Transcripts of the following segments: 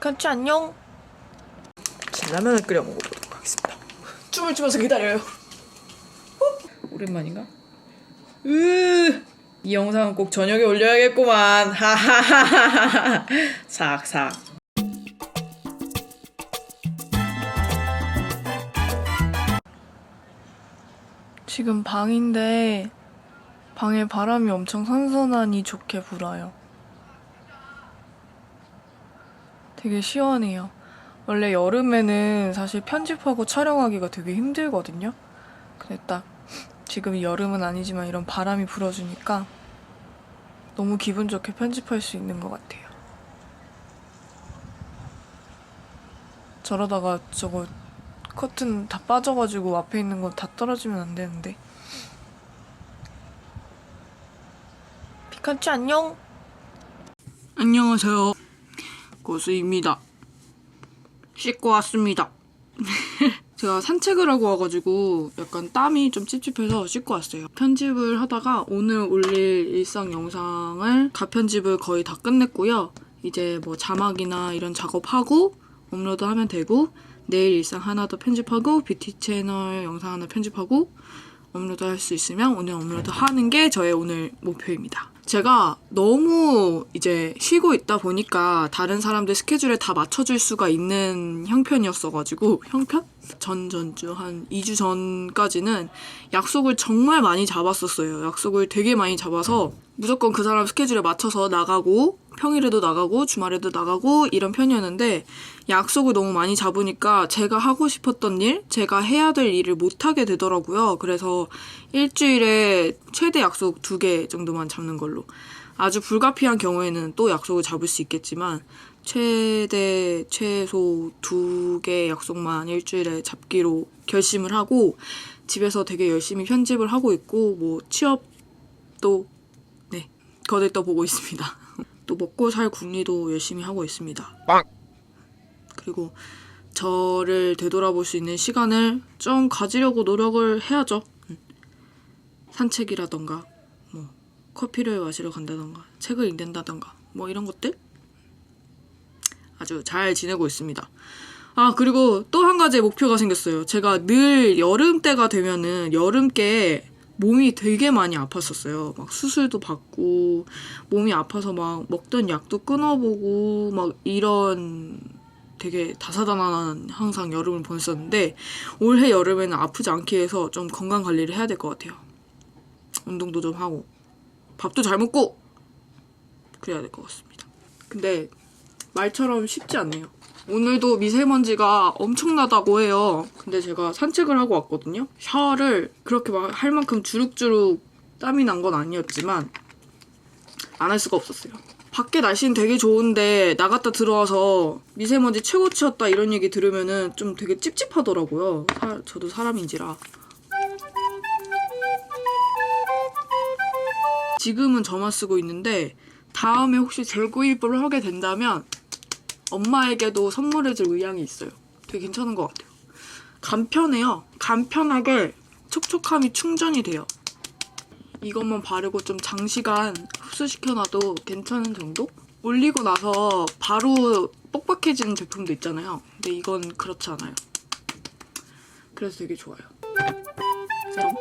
같이 안녕. 자, 라면을 끓여 먹어보도록 하겠습니다. 춤을 추면서 기다려요. 어? 오랜만인가? 으, 이 영상은 꼭 저녁에 올려야겠구만. 하하하하하. 삭삭. 지금 방인데 방에 바람이 엄청 선선하니 좋게 불어요. 되게 시원해요. 원래 여름에는 사실 편집하고 촬영하기가 되게 힘들거든요. 근데 딱 지금 여름은 아니지만 이런 바람이 불어주니까 너무 기분 좋게 편집할 수 있는 것 같아요. 저러다가 저거 커튼 다 빠져가지고 앞에 있는 거 다 떨어지면 안 되는데. 피카츄 안녕. 안녕하세요. 고수입니다. 씻고 왔습니다. 제가 산책을 하고 와가지고 약간 땀이 좀 찝찝해서 씻고 왔어요. 편집을 하다가 오늘 올릴 일상 영상을 가편집을 거의 다 끝냈고요. 이제 뭐 자막이나 이런 작업하고 업로드하면 되고 내일 일상 하나 더 편집하고 뷰티 채널 영상 하나 편집하고 업로드 할 수 있으면 오늘 업로드 하는 게 저의 오늘 목표입니다. 제가 너무 이제 쉬고 있다 보니까 다른 사람들 스케줄에 다 맞춰줄 수가 있는 형편이었어가지고 형편? 전전주 한 2주 전까지는 약속을 정말 많이 잡았었어요. 약속을 되게 많이 잡아서 무조건 그 사람 스케줄에 맞춰서 나가고 평일에도 나가고 주말에도 나가고 이런 편이었는데 약속을 너무 많이 잡으니까 제가 하고 싶었던 일, 제가 해야 될 일을 못 하게 되더라고요. 그래서 일주일에 최대 약속 두 개 정도만 잡는 걸로. 아주 불가피한 경우에는 또 약속을 잡을 수 있겠지만 최대 최소 두 개 약속만 일주일에 잡기로 결심을 하고 집에서 되게 열심히 편집을 하고 있고 뭐 취업도 네 거들떠 보고 있습니다. 또 먹고 살 궁리도 열심히 하고 있습니다. 그리고 저를 되돌아볼 수 있는 시간을 좀 가지려고 노력을 해야죠. 음. 산책이라던가 뭐 커피를 마시러 간다던가 책을 읽는다던가 뭐 이런 것들 아주 잘 지내고 있습니다. 아 그리고 또 한 가지 목표가 생겼어요. 제가 늘 여름 때가 되면은 여름께 몸이 되게 많이 아팠었어요. 막 수술도 받고 몸이 아파서 막 먹던 약도 끊어보고 막 이런 되게 다사다난한 항상 여름을 보냈었는데 올해 여름에는 아프지 않게 해서 좀 건강 관리를 해야 될 것 같아요. 운동도 좀 하고 밥도 잘 먹고 그래야 될 것 같습니다. 근데 말처럼 쉽지 않네요. 오늘도 미세먼지가 엄청나다고 해요. 근데 제가 산책을 하고 왔거든요. 샤워를 그렇게 막 할 만큼 주룩주룩 땀이 난 건 아니었지만 안 할 수가 없었어요. 밖에 날씨는 되게 좋은데 나갔다 들어와서 미세먼지 최고치였다 이런 얘기 들으면은 좀 되게 찝찝하더라고요. 사- 저도 사람인지라. 지금은 저만 쓰고 있는데 다음에 혹시 재구입을 하게 된다면 엄마에게도 선물해줄 의향이 있어요. 되게 괜찮은 것 같아요. 간편해요. 간편하게 촉촉함이 충전이 돼요. 이것만 바르고 좀 장시간 흡수시켜놔도 괜찮은 정도? 올리고 나서 바로 뻑뻑해지는 제품도 있잖아요. 근데 이건 그렇지 않아요. 그래서 되게 좋아요. 그럼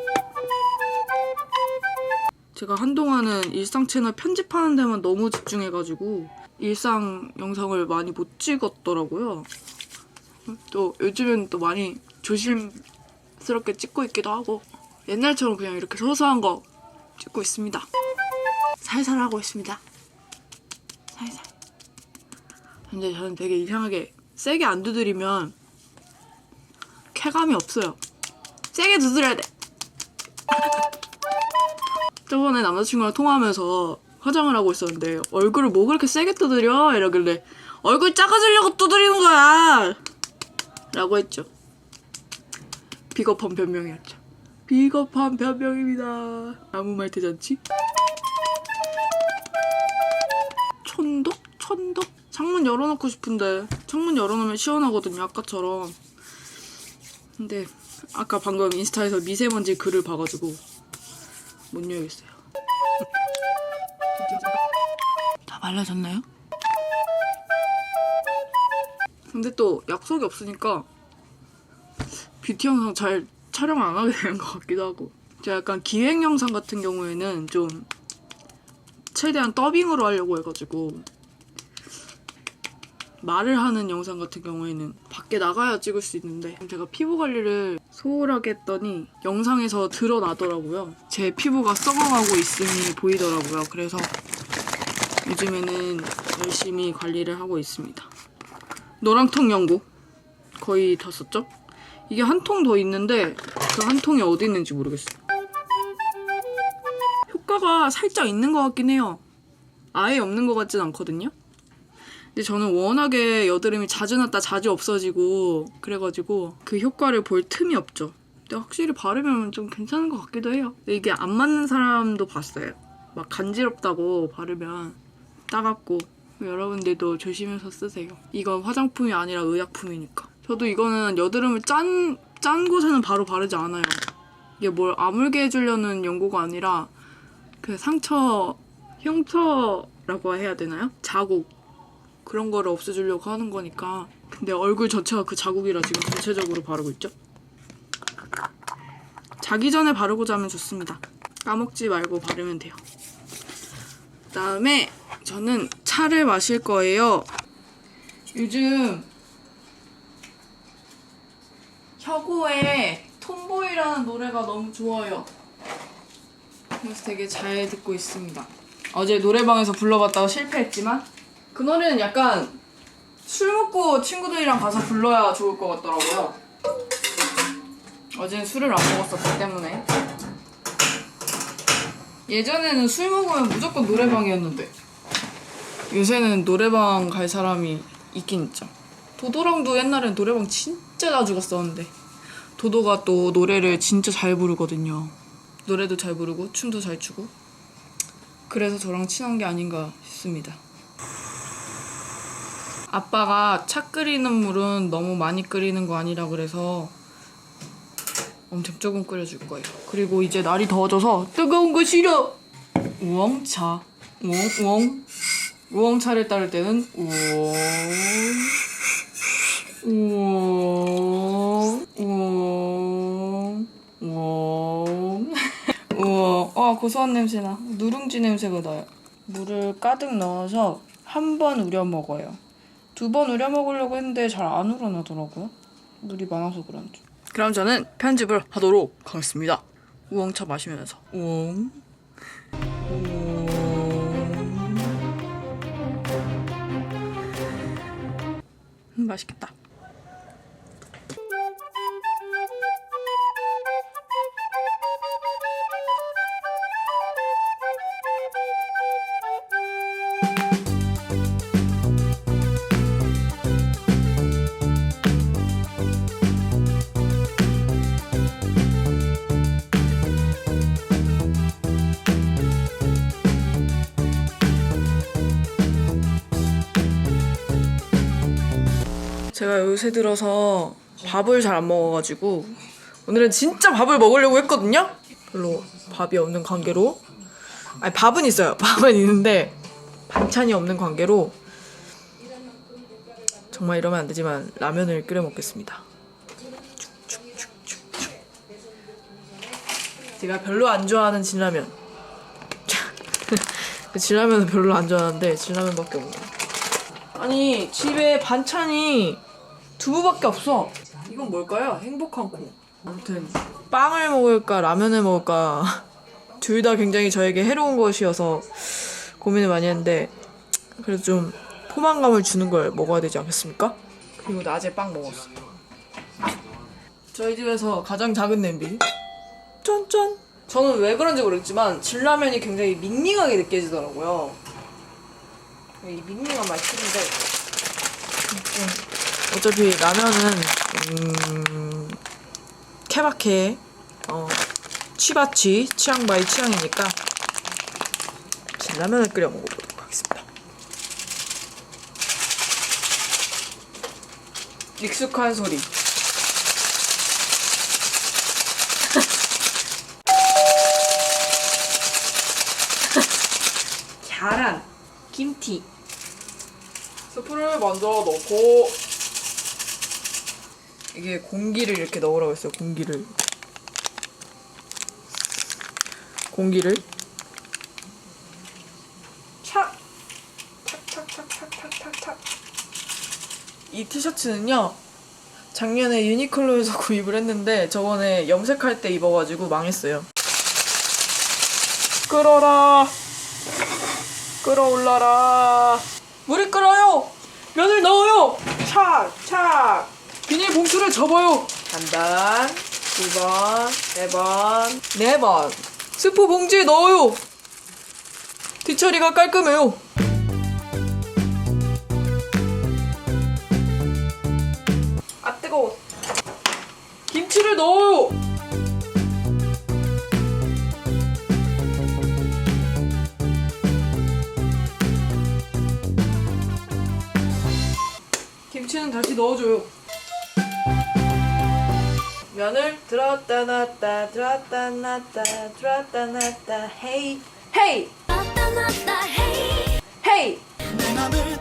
제가 한동안은 일상 채널 편집하는 데만 너무 집중해가지고 일상 영상을 많이 못 찍었더라고요. 또 요즘엔 또 많이 조심스럽게 찍고 있기도 하고 옛날처럼 그냥 이렇게 소소한 거 찍고 있습니다. 살살 하고 있습니다. 살살. 근데 저는 되게 이상하게 세게 안 두드리면 쾌감이 없어요. 세게 두드려야 돼. 저번에 남자친구랑 통화하면서 화장을 하고 있었는데 얼굴을 뭐 그렇게 세게 두드려? 이러길래 얼굴 작아지려고 두드리는 거야! 라고 했죠. 비겁한 변명이었죠. 비겁한 변명입니다. 아무 말 대잔치? 촌독? 천독? 창문 열어놓고 싶은데 창문 열어놓으면 시원하거든요 아까처럼 근데 아까 방금 인스타에서 미세먼지 글을 봐가지고 못 열겠어요 말라졌나요? 근데 또 약속이 없으니까 뷰티 영상 잘 촬영 안 하게 되는 것 같기도 하고 제가 약간 기획 영상 같은 경우에는 좀 최대한 더빙으로 하려고 해가지고 말을 하는 영상 같은 경우에는 밖에 나가야 찍을 수 있는데 제가 피부 관리를 소홀하게 했더니 영상에서 드러나더라고요. 제 피부가 썩어가고 있음이 보이더라고요. 그래서 요즘에는 열심히 관리를 하고 있습니다. 노랑통 연고 거의 다 썼죠? 이게 한 통 더 있는데 그 한 통이 어디 있는지 모르겠어요. 효과가 살짝 있는 것 같긴 해요. 아예 없는 것 같진 않거든요. 근데 저는 워낙에 여드름이 자주 났다 자주 없어지고 그래가지고 그 효과를 볼 틈이 없죠. 근데 확실히 바르면 좀 괜찮은 것 같기도 해요. 근데 이게 안 맞는 사람도 봤어요. 막 간지럽다고 바르면 따갑고 여러분들도 조심해서 쓰세요. 이건 화장품이 아니라 의약품이니까. 저도 이거는 여드름을 짠, 짠 곳에는 바로 바르지 않아요. 이게 뭘 아물게 해주려는 연고가 아니라 그 상처, 흉터라고 해야 되나요? 자국. 그런 거를 없애주려고 하는 거니까. 근데 얼굴 전체가 그 자국이라 지금 전체적으로 바르고 있죠? 자기 전에 바르고 자면 좋습니다. 까먹지 말고 바르면 돼요. 그다음에 저는 차를 마실 거예요. 요즘 혁오의 톰보이라는 노래가 너무 좋아요. 그래서 되게 잘 듣고 있습니다. 어제 노래방에서 불러봤다가 실패했지만 그 노래는 약간 술 먹고 친구들이랑 가서 불러야 좋을 것 같더라고요. 어제는 술을 안 먹었었기 때문에 예전에는 술 먹으면 무조건 노래방이었는데 요새는 노래방 갈 사람이 있긴 있죠. 도도랑도 옛날엔 노래방 진짜 자주 갔었는데 도도가 또 노래를 진짜 잘 부르거든요. 노래도 잘 부르고 춤도 잘 추고 그래서 저랑 친한 게 아닌가 싶습니다. 아빠가 차 끓이는 물은 너무 많이 끓이는 거 아니라 그래서 엄청 조금 끓여줄 거예요. 그리고 이제 날이 더워져서 뜨거운 거 싫어. 우엉차, 우엉 우엉 우엉차를 따를 때는 우엉 우엉 우엉 우엉 우엉. 아 고소한 냄새 나. 누룽지 냄새가 나요. 물을 가득 넣어서 한 번 우려 먹어요. 두 번 우려 먹으려고 했는데 잘 안 우러나더라고요. 물이 많아서 그런지. 그럼 저는 편집을 하도록 하겠습니다. 우엉차 마시면서 우엉 음, 맛있겠다. 제가 요새 들어서 밥을 잘 안 먹어가지고 오늘은 진짜 밥을 먹으려고 했거든요. 별로 밥이 없는 관계로 아니 밥은 있어요. 밥은 있는데 반찬이 없는 관계로 정말 이러면 안 되지만 라면을 끓여 먹겠습니다. 제가 별로 안 좋아하는 진라면. 그 진라면은 별로 안 좋아하는데 진라면밖에 없네. 아니 집에 반찬이 두부밖에 없어. 이건 뭘까요? 행복한 콩. 아무튼 빵을 먹을까 라면을 먹을까 둘 다 굉장히 저에게 해로운 것이어서 고민을 많이 했는데 그래도 좀 포만감을 주는 걸 먹어야 되지 않겠습니까? 그리고 낮에 빵 먹었어. 저희 집에서 가장 작은 냄비. 짠짠. 저는 왜 그런지 모르겠지만 진라면이 굉장히 밍밍하게 느껴지더라고요. 이 밍밍한 맛있는데 어차피 라면은 음, 케바케 어, 취바취 취향 바이 취향이니까 진라면을 끓여 먹어보도록 하겠습니다. 익숙한 소리. 계란, 김치. 스프를 먼저 넣고 이게 공기를 이렇게 넣으라고 했어요. 공기를. 공기를. 착 탁탁탁탁탁탁탁. 이 티셔츠는요 작년에 유니클로에서 구입을 했는데 저번에 염색할 때 입어가지고 망했어요. 끓어라! 끓어올라라! 물이 끓어요! 면을 넣어요! 착 착 비닐 봉투를 접어요 한 번, 두 번, 세 번, 네 번. 스프 봉지에 넣어요. 뒤처리가 깔끔해요. 아 뜨거워. 김치를 넣어요. 김치는 다시 넣어줘요. 면을 들었다 놨다 들었다 놨다 들었다 놨다 헤이 헤이. 헤이.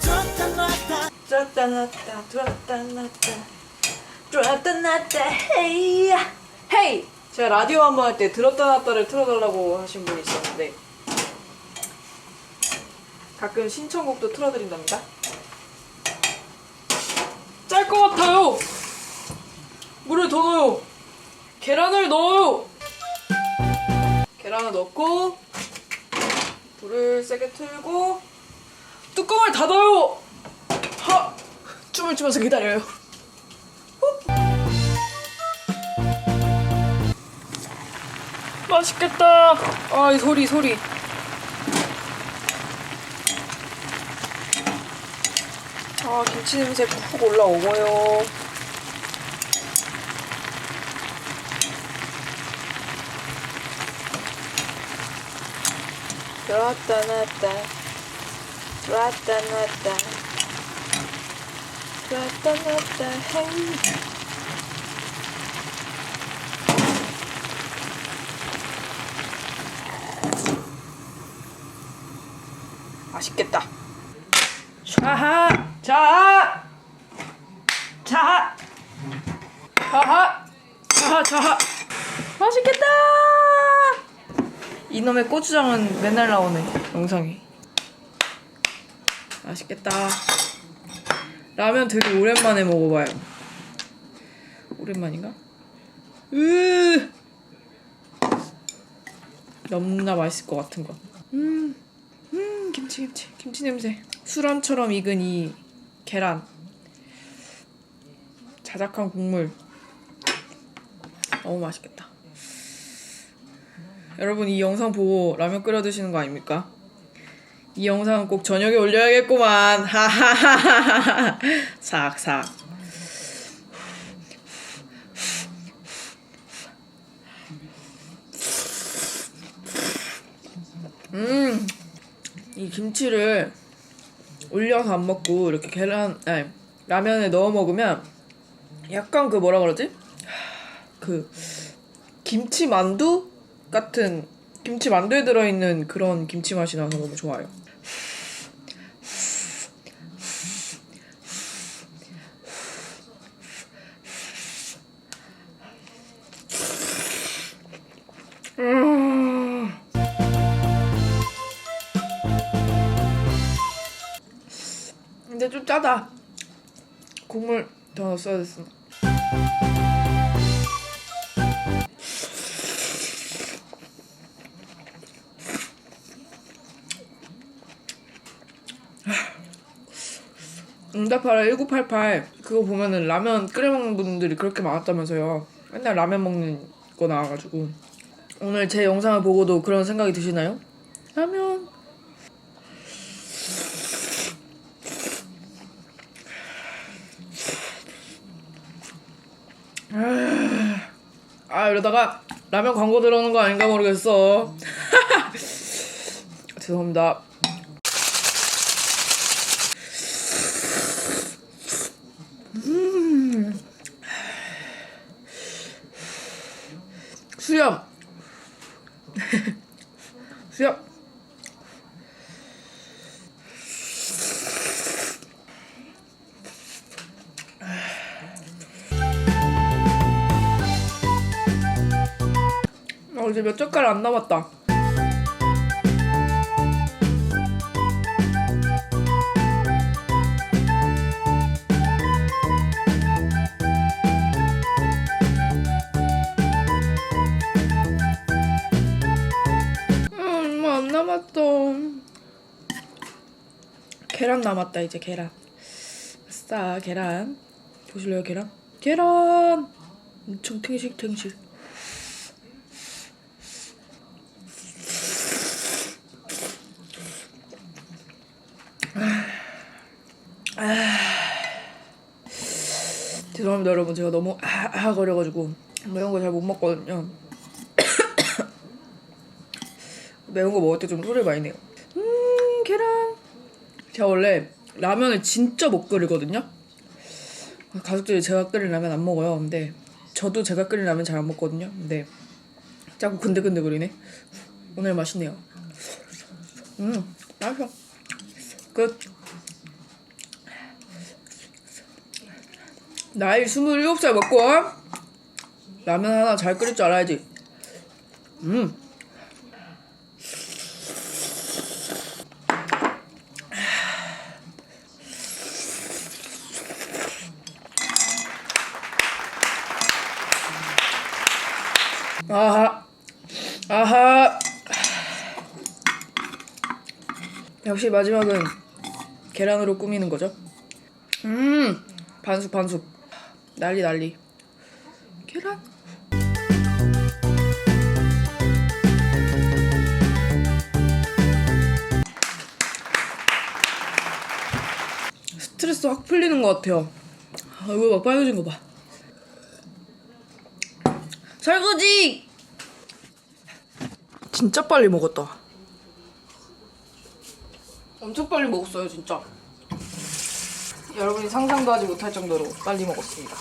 들었다 놨다 들었다 놨다 들었다 놨다 헤이. 헤이. 제가 라디오 한 번 할 때 들었다 놨다를 틀어달라고 하신 분이 있었는데 가끔 신청곡도 틀어드린답니다. 짤 것 같아요. 물을 더 넣어요. 계란을 넣어요. 계란을 넣고 불을 세게 틀고 뚜껑을 닫아요. 하 춤을 추면서 기다려요. 후. 맛있겠다. 아 이 소리 소리. 아 김치 냄새 푹 올라오고요. 들었다. 놨다 들었다. 놨다 들었다. 놨다 헤이 맛있겠다. 자하! 자하 자하 자하 자하 자하 맛있겠다 이놈의 고추장은 맨날 나오네 영상에 맛있겠다. 라면 되게 오랜만에 먹어봐요. 오랜만인가? 으! 너무나 맛있을 것 같은 거. 음, 음 김치 김치 김치 냄새. 수란처럼 익은 이 계란. 자작한 국물. 너무 맛있겠다 여러분 이 영상 보고 라면 끓여 드시는 거 아닙니까? 이 영상은 꼭 저녁에 올려야겠구만. 하하하하하. 삭삭. 음, 이 김치를 올려서 안 먹고 이렇게 계란, 아니 라면에 넣어 먹으면 약간 그 뭐라 그러지? 그 김치 만두 같은 김치 만두에 들어있는 그런 김치 맛이 나서 너무 좋아요. 음. 근데 좀 짜다. 국물 더 넣었어야 됐어. 응답하라 1988 그거 보면은 라면 끓여 먹는 분들이 그렇게 많았다면서요. 맨날 라면 먹는 거 나와가지고 오늘 제 영상을 보고도 그런 생각이 드시나요? 라면 아 이러다가 라면 광고 들어오는 거 아닌가 모르겠어. 죄송합니다. 수염. 수염. 아, 이제 몇 젓갈 안 남았다. 계란 남았다 이제 계란. 아싸 계란. 보실래요 계란? 계란. 엄청 탱식 탱식. 죄송합니다 여러분 제가 너무 아아 거려가지고 매운 거 잘 못 먹거든요 매운 거 먹을 때 좀 소리를 많이 내요 제가 원래 라면을 진짜 못 끓이거든요. 가족들이 제가 끓인 라면 안 먹어요. 근데 저도 제가 끓인 라면 잘 안 먹거든요. 근데 자꾸 근데근데 거리네. 오늘 맛있네요. 음 맛있어. 끝. 나이 27살 먹고 라면 하나 잘 끓일 줄 알아야지. 음. 아하. 아하. 역시 마지막은 계란으로 꾸미는 거죠. 음. 반숙 반숙. 난리 난리. 계란. 스트레스 확 풀리는 것 같아요. 아, 이거 막 빨개진 거 봐. 설거지! 진짜 빨리 먹었다. 엄청 빨리 먹었어요, 진짜. 여러분이 상상도 하지 못할 정도로 빨리 먹었습니다.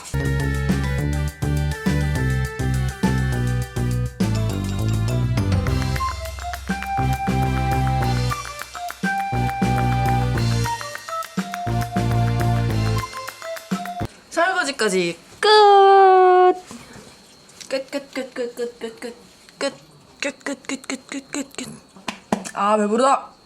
설거지까지 끝! 끝, 끝, 끝, 끝, 끝, 끝, 끝, 끝, 끝, 끝, 끝, 끝, 끝, 끝. 아, 배부르다!